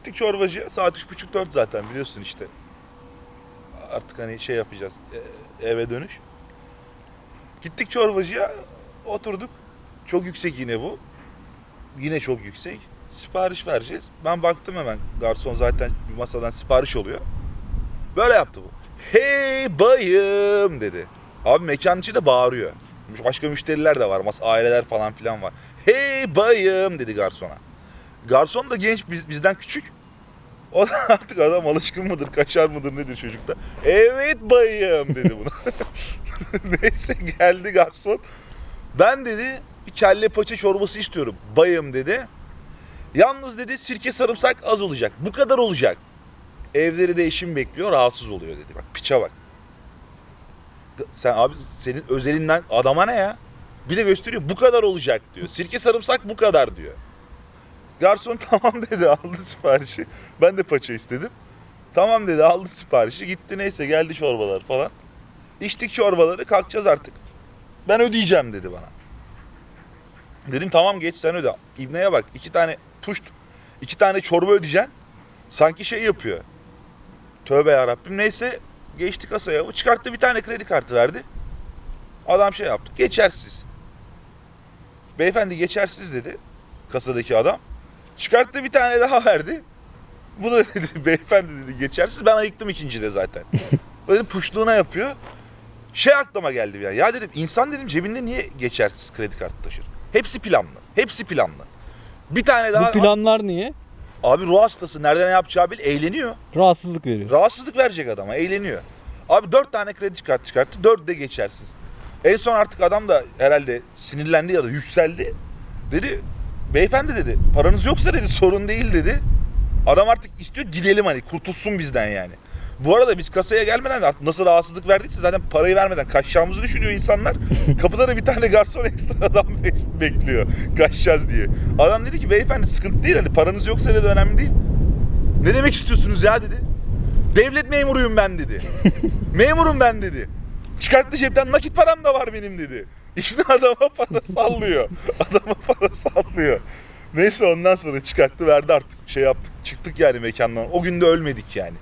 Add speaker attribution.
Speaker 1: Gittik çorbacıya. Saat üç buçuk dört zaten biliyorsun işte. Artık hani şey yapacağız. e, eve dönüş. Gittik çorbacıya. Oturduk. Çok yüksek yine bu. Yine çok yüksek. Sipariş vereceğiz. Ben baktım hemen. Garson zaten bir masadan sipariş oluyor. Böyle yaptı bu. Hey bayım dedi. Abi mekanın içinde bağırıyor. Başka müşteriler de var. Mas aileler falan filan var. Hey bayım dedi garsona. Garson da genç biz, bizden küçük. O da artık adam alışkın mıdır, kaşar mıdır nedir çocukta. Evet bayım dedi buna. Neyse geldi garson. Ben dedi bir kelle paça çorbası istiyorum. Bayım dedi. Yalnız dedi sirke sarımsak az olacak. Bu kadar olacak. Evleri de eşim bekliyor rahatsız oluyor dedi. Bak piça bak. Sen abi senin özelinden adama ne ya? Bir de gösteriyor bu kadar olacak diyor. Sirke sarımsak bu kadar diyor. Garson tamam dedi aldı siparişi. Ben de paça istedim. Tamam dedi aldı siparişi. Gitti neyse geldi çorbalar falan. İçtik çorbaları kalkacağız artık. Ben ödeyeceğim dedi bana. Dedim tamam geç sen öde. İbneye bak iki tane puşt. iki tane çorba ödeyeceksin. Sanki şey yapıyor. Tövbe yarabbim neyse geçti kasaya. O çıkarttı bir tane kredi kartı verdi. Adam şey yaptı. Geçersiz. Beyefendi geçersiz dedi. Kasadaki adam. Çıkarttı bir tane daha verdi. Bu da dedi beyefendi dedi geçersiz. Ben ayıktım ikincide zaten. Böyle puşluğuna yapıyor. Şey aklıma geldi bir ya. Ya dedim insan dedim cebinde niye geçersiz kredi kartı taşır? Hepsi planlı. Hepsi planlı. Bir tane daha
Speaker 2: Bu planlar niye?
Speaker 1: abi ruh hastası nereden ne yapacağı bil eğleniyor.
Speaker 2: Rahatsızlık veriyor.
Speaker 1: Rahatsızlık verecek adama eğleniyor. Abi dört tane kredi kartı çıkarttı. Dört de geçersiz. En son artık adam da herhalde sinirlendi ya da yükseldi. Dedi beyefendi dedi paranız yoksa dedi sorun değil dedi. Adam artık istiyor gidelim hani kurtulsun bizden yani. Bu arada biz kasaya gelmeden de nasıl rahatsızlık verdiyse zaten parayı vermeden kaçacağımızı düşünüyor insanlar. Kapıda da bir tane garson ekstra adam bek- bekliyor kaçacağız diye. Adam dedi ki beyefendi sıkıntı değil hani paranız yoksa dedi önemli değil. Ne demek istiyorsunuz ya dedi. Devlet memuruyum ben dedi. Memurum ben dedi. Çıkarttı cepten nakit param da var benim dedi. İşte adama para sallıyor. Adama para sallıyor. Neyse ondan sonra çıkarttı verdi artık şey yaptık. Çıktık yani mekandan. O gün de ölmedik yani.